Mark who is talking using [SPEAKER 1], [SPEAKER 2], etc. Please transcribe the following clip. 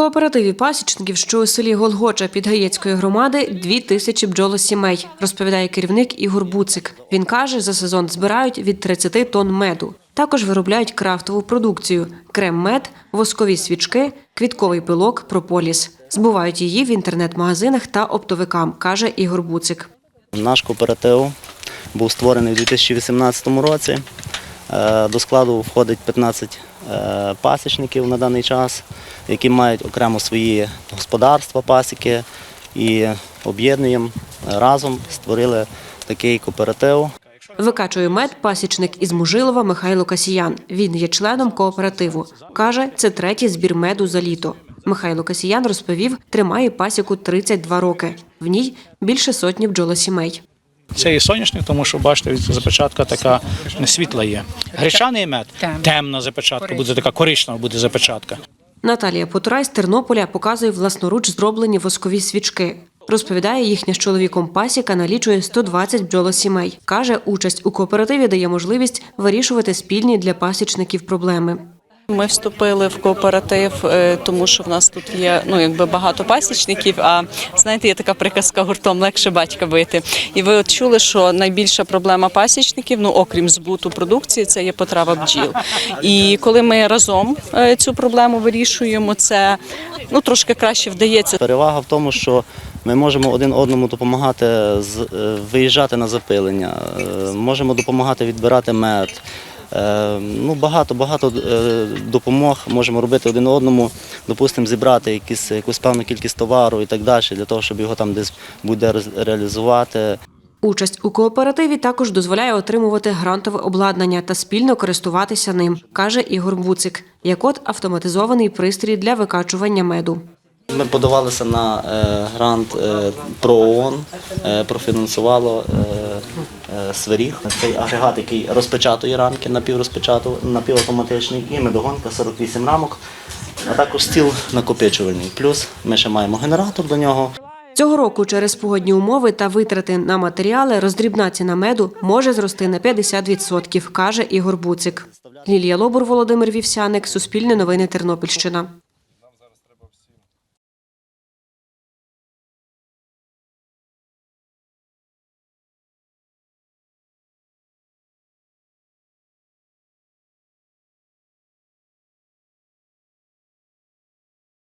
[SPEAKER 1] кооперативі пасічників, що у селі Голгоча Підгаєцької громади, дві тисячі бджолосімей, розповідає керівник Ігор Буцик. Він каже, за сезон збирають від 30 тонн меду. Також виробляють крафтову продукцію: крем-мед, воскові свічки, квітковий пилок, прополіс. Збувають її в інтернет-магазинах та оптовикам, каже Ігор Буцик.
[SPEAKER 2] Наш кооператив був створений у 2018 році. Е, До складу входить 15 е, пасічників на даний час, які мають окремо свої господарства, пасіки і об'єднуємо разом, створили такий кооператив.
[SPEAKER 1] Викачує мед пасічник із Мужилова Михайло Касіян. Він є членом кооперативу. Каже, це третій збір меду за літо. Михайло Касіян розповів, тримає пасіку 32 роки. В ній більше сотні бджолосімей.
[SPEAKER 3] Це є соняшник, тому що бачите, від запечатка така не світла є. Гречаний мед темна запечатка, буде така коричнева буде запечатка.
[SPEAKER 1] Наталія Потурай з Тернополя показує власноруч зроблені воскові свічки. Розповідає, їхня з чоловіком пасіка налічує 120 бджолосімей. Каже, участь у кооперативі дає можливість вирішувати спільні для пасічників проблеми.
[SPEAKER 4] Ми вступили в кооператив, е, тому що в нас тут є ну якби багато пасічників. А знаєте, є така приказка гуртом легше батька бити. І ви от чули, що найбільша проблема пасічників, ну окрім збуту продукції, це є потрава бджіл. І коли ми разом е, цю проблему вирішуємо, це ну трошки краще вдається.
[SPEAKER 2] Перевага в тому, що ми можемо один одному допомагати е, виїжджати на запилення, можемо допомагати відбирати мед. Е, Ну, багато багато е, допомог можемо робити один одному, допустимо, зібрати якісь, якусь певну кількість товару і так далі, для того, щоб його там десь буде реалізувати.
[SPEAKER 1] Участь у кооперативі також дозволяє отримувати грантове обладнання та спільно користуватися ним, каже Ігор Буцик, як от автоматизований пристрій для викачування меду.
[SPEAKER 2] Ми подавалися на е, грант ПРООН, е, профінансувало е, е, Цей агрегат, який розпечатує рамки, напівавтоматичний, і медогонка 48 рамок, а також стіл накопичувальний. Плюс ми ще маємо генератор до нього.
[SPEAKER 1] Цього року через погодні умови та витрати на матеріали роздрібна ціна меду може зрости на 50%, каже Ігор Буцик. Лілія Лобур, Володимир Вівсяник, Суспільне новини Тернопільщина.